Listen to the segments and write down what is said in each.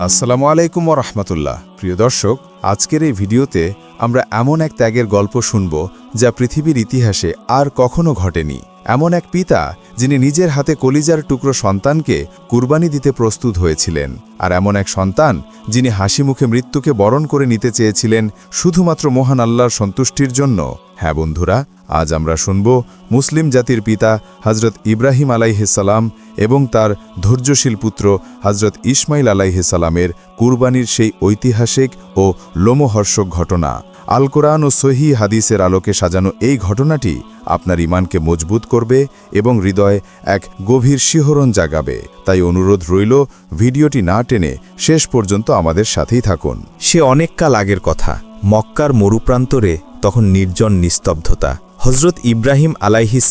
আসসালামু আলাইকুম রহমতুল্লাহ। প্রিয় দর্শক, আজকের এই ভিডিওতে আমরা এমন এক ত্যাগের গল্প শুনব যা পৃথিবীর ইতিহাসে আর কখনো ঘটেনি। এমন এক পিতা যিনি নিজের হাতে কলিজার টুকরো সন্তানকে কুরবানি দিতে প্রস্তুত হয়েছিলেন, আর এমন এক সন্তান যিনি হাসি মুখে মৃত্যুকে বরণ করে নিতে চেয়েছিলেন শুধুমাত্র মহান আল্লাহর সন্তুষ্টির জন্য। হ্যাঁ বন্ধুরা, আজ আমরা শুনব মুসলিম জাতির পিতা হজরত ইব্রাহিম আলাইহিসাল্লাম এবং তার ধৈর্যশীল পুত্র হজরত ইসমাইল আলাইহিসাল্লামের কুরবানির সেই ঐতিহাসিক ও লোমহর্ষক ঘটনা। আল কোরআন ও সহি হাদিসের আলোকে সাজানো এই ঘটনাটি আপনার ইমানকে মজবুত করবে এবং হৃদয়ে এক গভীর শিহরণ জাগাবে। তাই অনুরোধ রইল, ভিডিওটি না টেনে শেষ পর্যন্ত আমাদের সাথেই থাকুন। সে অনেককাল আগের কথা। মক্কার মরুপ্রান্তরে তখন নির্জন নিস্তব্ধতা। হজরত ইব্রাহিম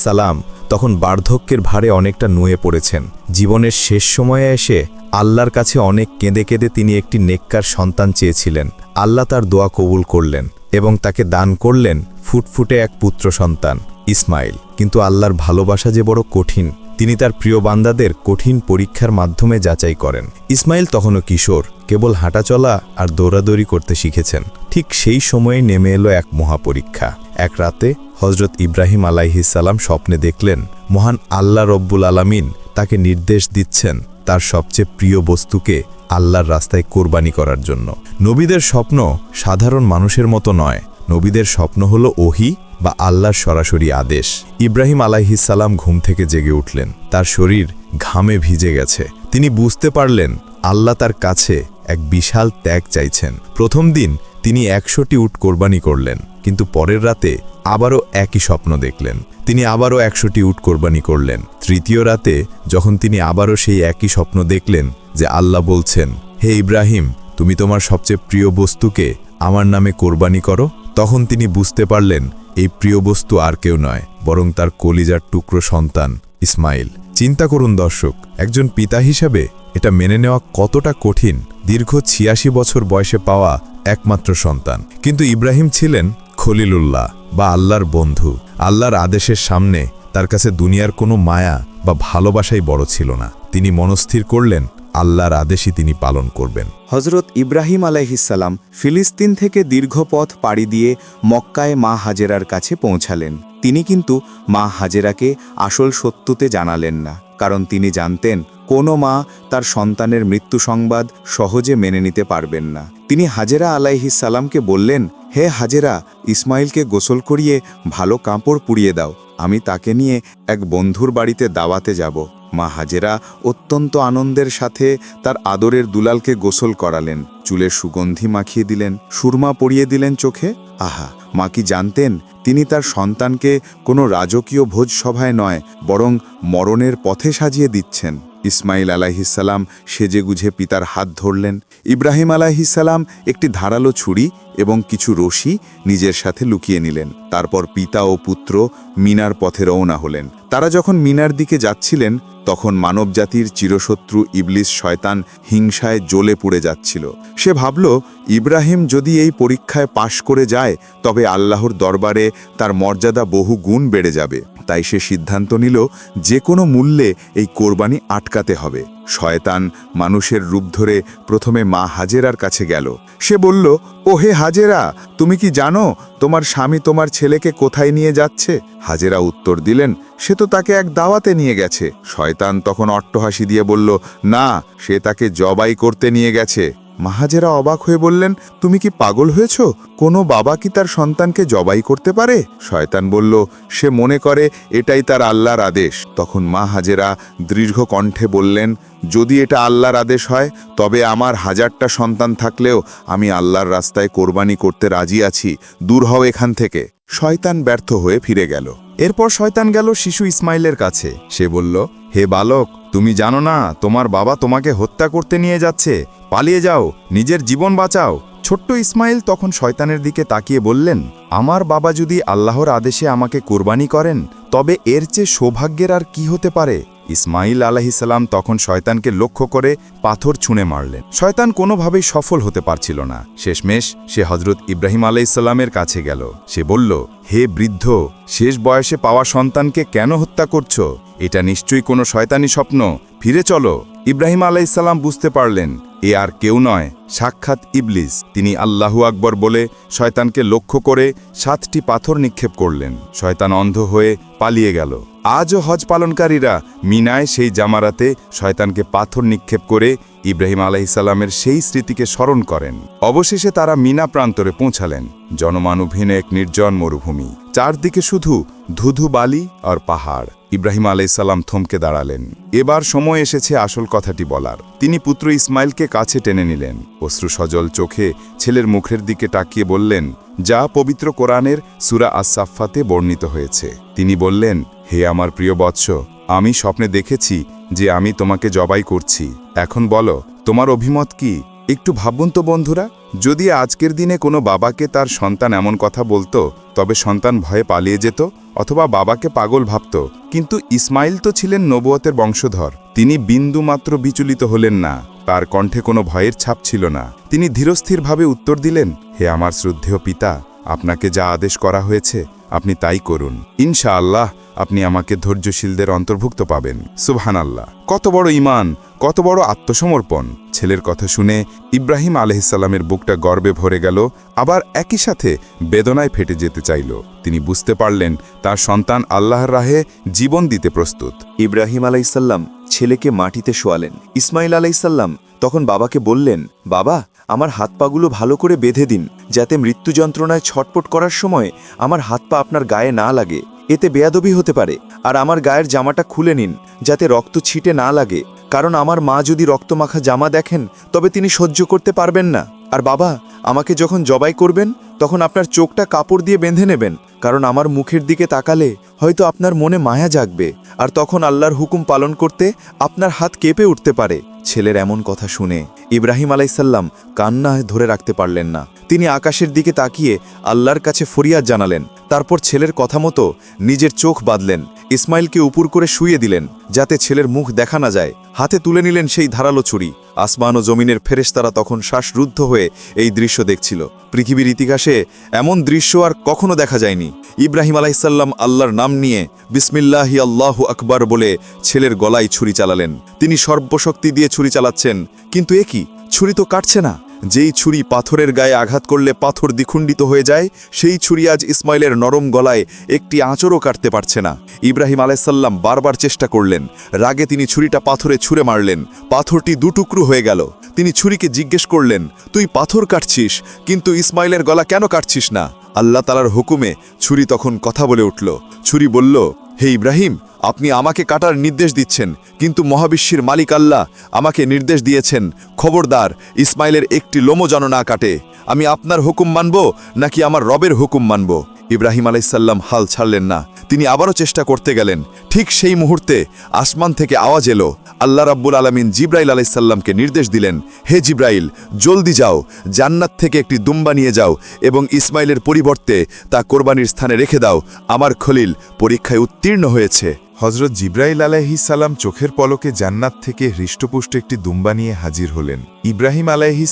সালাম তখন বার্ধক্যের ভারে অনেকটা নুয়ে পড়েছেন। জীবনের শেষ সময়ে এসে আল্লাহর কাছে অনেক কেঁদে কেঁদে তিনি একটি নেককার সন্তান চেয়েছিলেন। আল্লাহ তার দোয়া কবুল করলেন। এবং তাকে দান করলেন ফুটফুটে এক পুত্র সন্তান, ইসমাইল। কিন্তু আল্লাহর ভালোবাসা যে বড় কঠিন, তিনি তার প্রিয় বান্দাদের কঠিন পরীক্ষার মাধ্যমে যাচাই করেন। ইসমাইল তখনও কিশোর, কেবল হাঁটাচলা আর দৌড়াদৌড়ি করতে শিখেছেন। ঠিক সেই সময়ে নেমে এলো এক মহাপরীক্ষা। এক রাতে হজরত ইব্রাহিম আলাইহিসাল্লাম স্বপ্নে দেখলেন, মহান আল্লাহ রব্বুল আলামিন তাকে নির্দেশ দিচ্ছেন তার সবচেয়ে প্রিয় বস্তুকে আল্লাহর রাস্তায় কোরবানি করার জন্য। নবীদের স্বপ্ন সাধারণ মানুষের মতো নয়। নবীদের স্বপ্ন হল ওহি বা আল্লাহর সরাসরি আদেশ। ইব্রাহিম আলাইহিসাল্লাম ঘুম থেকে জেগে উঠলেন। তার শরীর ঘামে ভিজে গেছে। তিনি বুঝতে পারলেন, আল্লাহ তার কাছে এক বিশাল ত্যাগ চাইছেন। প্রথম দিন তিনি একশোটি উট কোরবানি করলেন, কিন্তু পরের রাতে আবারও একই স্বপ্ন দেখলেন। তিনি আবারও একশোটি উট কোরবানি করলেন। তৃতীয় রাতে যখন তিনি আবারও সেই একই স্বপ্ন দেখলেন যে আল্লাহ বলছেন, হে ইব্রাহিম, তুমি তোমার সবচেয়ে প্রিয় বস্তুকে আমার নামে কোরবানি করো, তখন তিনি বুঝতে পারলেন, এই প্রিয় বস্তু আর কেউ নয়, বরং তার কলিজার টুকরো সন্তান ইসমাইল। চিন্তা করুন দর্শক, একজন পিতা হিসাবে এটা মেনে নেওয়া কতটা কঠিন। দীর্ঘ ছিয়াশি বছর বয়সে পাওয়া একমাত্র সন্তান। কিন্তু ইব্রাহিম ছিলেন খলিলুল্লাহ বা আল্লাহর বন্ধু। আল্লাহর আদেশের সামনে তার কাছে দুনিয়ার কোনো মায়া বা ভালোবাসাই বড় ছিল না। তিনি মনস্থির করলেন, আল্লাহর আদেশই তিনি পালন করবেন। হজরত ইব্রাহিম আলাইহিসাল্লাম ফিলিস্তিন থেকে দীর্ঘ পথ পাড়ি দিয়ে মক্কায় মা হাজেরার কাছে পৌঁছালেন। তিনি কিন্তু মা হাজেরাকে আসল সত্যতে জানালেন না, কারণ তিনি জানতেন কোনো মা তার সন্তানের মৃত্যু সংবাদ সহজে মেনে নিতে পারবেন না। তিনি হাজেরা আলাইহিসাল্লামকে বললেন, হে হাজেরা, ইসমাইলকে গোসল করিয়ে ভালো কাপড় পুড়িয়ে দাও। আমি তাকে নিয়ে এক বন্ধুর বাড়িতে দাওয়াতে যাব। মা হাজেরা অত্যন্ত আনন্দের সাথে তার আদরের দুলালকে গোসল করালেন। চুলে সুগন্ধি মাখিয়ে দিলেন, সুরমা পরিয়ে দিলেন চোখে। আহা, মা কি জানতেন? তিনি তার সন্তানকে কোনো রাজকীয় ভোজসভায় নয়, বরং মরণের পথে সাজিয়ে দিচ্ছেন। ইসমাইল আলাহিসাল্লাম সেজেগুঝে পিতার হাত ধরলেন। ইব্রাহিম আলাহিসাল্লাম একটি ধারালো ছুরি এবং কিছু রশি নিজের সাথে লুকিয়ে নিলেন। তারপর পিতা ও পুত্র মিনার পথে রওনা হলেন। তারা যখন মিনার দিকে যাচ্ছিলেন, তখন মানবজাতির চিরশত্রু ইবলিস শয়তান হিংসায় জ্বলে পুড়ে যাচ্ছিল। সে ভাবল, ইব্রাহিম যদি এই পরীক্ষায় পাশ করে যায়, তবে আল্লাহর দরবারে তার মর্যাদা বহু গুণ বেড়ে যাবে। তাই সে সিদ্ধান্ত নিল যে কোনো মূল্যে এই কোরবানি আটকাতে হবে। শয়তান মানুষের রূপ ধরে প্রথমে মা হাজেরার কাছে গেল। সে বলল, ও হে হাজেরা, তুমি কি জানো তোমার স্বামী তোমার ছেলেকে কোথায় নিয়ে যাচ্ছে? হাজেরা উত্তর দিলেন, সে তো তাকে এক দাওয়াতে নিয়ে গেছে। শয়তান তখন অট্টহাসি দিয়ে বলল, না, সে তাকে জবাই করতে নিয়ে গেছে। মাহাজেরা অবাক হয়ে বললেন, তুমি কি পাগল হয়েছ? কোনো বাবা কি তার সন্তানকে জবাই করতে পারে? শয়তান বলল, সে মনে করে, এটাই তার আল্লাহর আদেশ। তখন মা হাজেরা দীর্ঘ কণ্ঠে বললেন, যদি এটা আল্লাহর আদেশ হয়, তবে আমার হাজারটা সন্তান থাকলেও আমি আল্লাহর রাস্তায় কোরবানি করতে রাজি আছি। দূর হও এখান থেকে। শয়তান ব্যর্থ হয়ে ফিরে গেল। এরপর শয়তান গেল শিশু ইসমাইলের কাছে। সে বলল, হে বালক, তুমি জানো না, তোমার বাবা তোমাকে হত্যা করতে নিয়ে যাচ্ছে। পালিয়ে যাও, নিজের জীবন বাঁচাও। ছোট্ট ইসমাইল তখন শয়তানের দিকে তাকিয়ে বললেন, আমার বাবা যদি আল্লাহর আদেশে আমাকে কোরবানি করেন, তবে এর চেয়ে সৌভাগ্যের আর কি হতে পারে? ইসমাইল আলাহিসাল্লাম তখন শয়তানকে লক্ষ্য করে পাথর ছুঁড়ে মারলেন। শয়তান কোনোভাবেই সফল হতে পারছিল না। শেষমেশ সে হজরত ইব্রাহিম আলাইসাল্লামের কাছে গেল। সে বলল, হে বৃদ্ধ, শেষ বয়সে পাওয়া সন্তানকে কেন হত্যা করছ? এটা নিশ্চয়ই কোনো শয়তানি স্বপ্ন। ফিরে চলো। ইব্রাহিম আলাইসাল্লাম বুঝতে পারলেন, এ আর কেউ নয়। সাক্ষাৎ ইবলিস। তিনি আল্লাহু আকবর বলে শয়তানকে লক্ষ্য করে সাতটি পাথর নিক্ষেপ করলেন। শয়তান অন্ধ হয়ে পালিয়ে গেল। আজও হজ পালনকারীরা মিনায় সেই জামারাতে শয়তানকে পাথর নিক্ষেপ করে ইব্রাহিম আলাইসাল্লামের সেই স্মৃতিকে স্মরণ করেন। অবশেষে তারা মিনা প্রান্তরে পৌঁছালেন। জনমানবহীন এক নির্জন মরুভূমি। চারদিকে শুধু ধুধু বালি আর পাহাড়। ইব্রাহিম আলাইসাল্লাম থমকে দাঁড়ালেন। এবার সময় এসেছে আসল কথাটি বলার। তিনি পুত্র ইসমাইলকে কাছে টেনে নিলেন অশ্রু সজল চোখে ছেলের মুখের দিকে তাকিয়ে বললেন, যা পবিত্র কোরআনের সুরা আসাফাতে বর্ণিত হয়েছে। তিনি বললেন, হে আমার প্রিয় বৎস, আমি স্বপ্নে দেখেছি যে আমি তোমাকে জবাই করছি। এখন বলো, তোমার অভিমত কি? একটু ভাবুন তো বন্ধুরা, যদি আজকের দিনে কোনো বাবাকে তার সন্তান এমন কথা বলতো, তবে সন্তান ভয়ে পালিয়ে যেত, অথবা বাবাকে পাগল ভাবত। কিন্তু ইসমাইল তো ছিলেন নবুয়তের বংশধর, তিনি বিন্দুমাত্র বিচলিত হলেন না, তার কণ্ঠে কোনো ভয়ের ছাপ ছিল না। তিনি ধীরস্থিরভাবে উত্তর দিলেন, হে আমার শ্রদ্ধেয় পিতা, আপনাকে যা আদেশ করা হয়েছে আপনি তাই করুন। ইনশা আল্লাহ আপনি আমাকে ধৈর্যশীলদের অন্তর্ভুক্ত পাবেন। সুবহান আল্লাহ কত বড় ইমান কত বড় আত্মসমর্পণ। ছেলের কথা শুনে ইব্রাহিম আলহিসাল্লামের বুকটা গর্বে ভরে গেল, আবার একই সাথে বেদনায় ফেটে যেতে চাইল। তিনি বুঝতে পারলেন, তার সন্তান আল্লাহর রাহে জীবন দিতে প্রস্তুত। ইব্রাহিম আলাইসাল্লাম ছেলেকে মাটিতে শোয়ালেন। ইসমাইল আলাইসাল্লাম তখন বাবাকে বললেন, বাবা আমার হাত পাগুলো ভালো করে বেঁধে দিন, যাতে মৃত্যু যন্ত্রণায় ছটপট করার সময় আমার হাত পা আপনার গায়ে না লাগে। এতে বেয়াদবি হতে পারে। আর আমার গায়ের জামাটা খুলে নিন, যাতে রক্ত ছিটে না লাগে। কারণ আমার মা যদি রক্তমাখা জামা দেখেন, তবে তিনি সহ্য করতে পারবেন না। আর বাবা, আমাকে যখন জবাই করবেন, তখন আপনার চোখটা কাপড় দিয়ে বেঁধে নেবেন। কারণ আমার মুখের দিকে তাকালে হয়তো আপনার মনে মায়া জাগবে। আর তখন আল্লাহর হুকুম পালন করতে আপনার হাত কেঁপে উঠতে পারে। ছেলের এমন কথা শুনে ইব্রাহিম আলাইসাল্লাম কান্না ধরে রাখতে পারলেন না। তিনি আকাশের দিকে তাকিয়ে আল্লাহর কাছে ফরিয়াদ জানালেন। তারপর ছেলের কথা মতো নিজের চোখ বাঁধলেন। ইসমাইলকে উপর করে শুয়ে দিলেন, যাতে ছেলের মুখ দেখা না যায়। হাতে তুলে নিলেন সেই ধারালো ছুরি। আসমান ও জমিনের ফেরেস্তারা তখন শ্বাসরুদ্ধ হয়ে এই দৃশ্য দেখছিল। পৃথিবীর ইতিহাসে এমন দৃশ্য আর কখনো দেখা যায়নি। ইব্রাহিম আলাইসাল্লাম আল্লাহর নাম নিয়ে বিসমিল্লাহি আল্লাহ আকবর বলে ছেলের গলায় ছুরি চালালেন। তিনি সর্বশক্তি দিয়ে ছুরি চালাচ্ছেন। কিন্তু এ কি? ছুরি তো কাটছে না। যেই ছুরি পাথরের গায়ে আঘাত করলে পাথর দ্বিখণ্ডিত হয়ে যায়, সেই ছুরি আজ ইসমাইলের নরম গলায় একটি আঁচড়ও কাটতে পারছে না। ইব্রাহিম আলাইসাল্লাম বারবার চেষ্টা করলেন। রাগে তিনি ছুরিটা পাথরে ছুঁড়ে মারলেন। পাথরটি দুটুকরো হয়ে গেল। তিনি ছুরিকে জিজ্ঞেস করলেন, তুই পাথর কাটছিস, কিন্তু ইসমাইলের গলা কেন কাটছিস না? আল্লাহ তালার হুকুমে ছুরি তখন কথা বলে উঠল। ছুরি বলল হে ইব্রাহিম, আপনি আমাকে কাটার নির্দেশ দিচ্ছেন, কিন্তু মহাবিশ্বের মালিক আল্লাহ আমাকে নির্দেশ দিয়েছেন, খবরদার, ইসমাইলের একটি লোমো যেন না কাটে। আমি আপনার হুকুম মানব, নাকি আমার রবের হুকুম মানব? ইব্রাহিম আলাইসাল্লাম হাল ছাড়লেন না। তিনি আবারও চেষ্টা করতে গেলেন। ঠিক সেই মুহূর্তে আসমান থেকে আওয়াজ এলো। আল্লাহ রাব্বুল আলমিন জিব্রাইল আলাইসাল্লামকে নির্দেশ দিলেন, হে জিব্রাইল, জলদি যাও, জান্নাত থেকে একটি দুম্বা নিয়ে যাও এবং ইসমাইলের পরিবর্তে তা কোরবানির স্থানে রেখে দাও। আমার খলিল পরীক্ষায় উত্তীর্ণ হয়েছে। হজরত জিব্রাইল সালাম চোখের পলকে জান্নাত থেকে হৃষ্টপুষ্ট একটি দুম্বা নিয়ে হাজির হলেন। ইব্রাহিম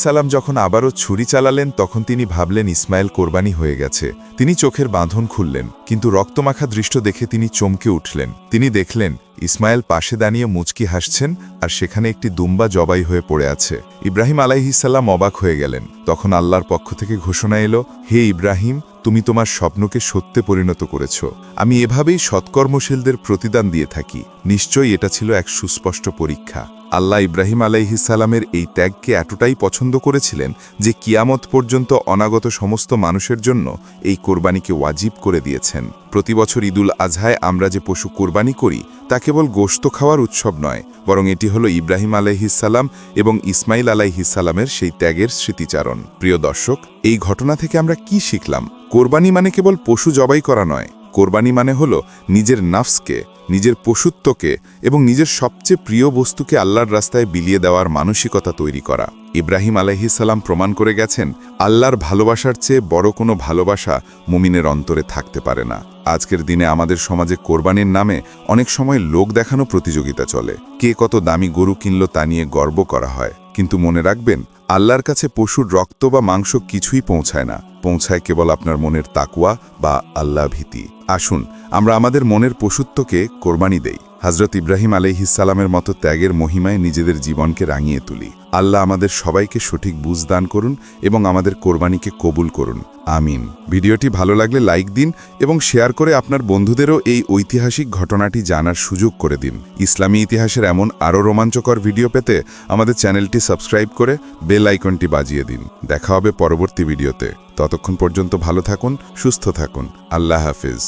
সালাম যখন আবারও ছুরি চালালেন, তখন তিনি ভাবলেন, ইসমাইল কোরবানি হয়ে গেছে। তিনি চোখের বাঁধন খুললেন, কিন্তু রক্তমাখা দৃষ্ট দেখে তিনি চমকে উঠলেন। তিনি দেখলেন, ইসমাইল পাশে দাঁড়িয়ে মুচকি হাসছেন, আর সেখানে একটি দুম্বা জবাই হয়ে পড়ে আছে। ইব্রাহিম আলাইহিসাল্লাম অবাক হয়ে গেলেন। তখন আল্লাহর পক্ষ থেকে ঘোষণা এলো, হে ইব্রাহিম তুমি তোমার স্বপ্নকে সত্যে পরিণত করেছ। আমি এভাবেই সৎকর্মশীলদের প্রতিদান দিয়ে থাকি। নিশ্চয়ই এটা ছিল এক সুস্পষ্ট পরীক্ষা। আল্লাহ ইব্রাহিম আলাইহিসালামের এই ত্যাগকে এতটাই পছন্দ করেছিলেন যে কিয়ামত পর্যন্ত অনাগত সমস্ত মানুষের জন্য এই কোরবানিকে ওয়াজিব করে দিয়েছেন। প্রতি বছর ঈদুল আজহায় আমরা যে পশু কোরবানি করি, তা কেবল গোশত খাওয়ার উৎসব নয়, বরং এটি হলো ইব্রাহিম আলাইহিসাল্লাম এবং ইসমাইল আলাইহিসাল্লামের সেই ত্যাগের স্মৃতিচারণ। প্রিয় দর্শক, এই ঘটনা থেকে আমরা কি শিখলাম? কোরবানি মানে কেবল পশু জবাই করা নয় কোরবানি মানে হল নিজের নাফসকে, নিজের পশুত্বকে এবং নিজের সবচেয়ে প্রিয় বস্তুকে আল্লাহর রাস্তায় বিলিয়ে দেওয়ার মানসিকতা তৈরি করা। ইব্রাহিম আলাইহিসাল্লাম প্রমাণ করে গেছেন, আল্লাহর ভালোবাসার চেয়ে বড় কোনো ভালোবাসা মুমিনের অন্তরে থাকতে পারে না। আজকের দিনে আমাদের সমাজে কোরবানির নামে অনেক সময় লোক দেখানো প্রতিযোগিতা চলে। কে কত দামি গরু কিনল তা নিয়ে গর্ব করা হয়। কিন্তু মনে রাখবেন, আল্লাহর কাছে পশুর রক্ত বা মাংস কিছুই পৌঁছায় না। পৌঁছায় কেবল আপনার মনের তাকুয়া বা আল্লাহ ভীতি আসুন, আমরা আমাদের মনের পশুত্বকে কোরবানি দেই। হজরত ইব্রাহিম আলাইহিসালামের মতো ত্যাগের মহিমায় নিজেদের জীবনকে রাঙিয়ে তুলি। আল্লাহ আমাদের সবাইকে সঠিক বুঝ দান করুন এবং আমাদের কোরবানিকে কবুল করুন। আমিন। ভিডিওটি ভালো লাগলে লাইক দিন এবং শেয়ার করে আপনার বন্ধুদেরও এই ঐতিহাসিক ঘটনাটি জানার সুযোগ করে দিন। ইসলামী ইতিহাসের এমন আরও রোমাঞ্চকর ভিডিও পেতে আমাদের চ্যানেলটি সাবস্ক্রাইব করে বেল আইকনটি বাজিয়ে দিন। দেখা হবে পরবর্তী ভিডিওতে। ততক্ষণ পর্যন্ত ভালো থাকুন, সুস্থ থাকুন। আল্লাহ হাফিজ।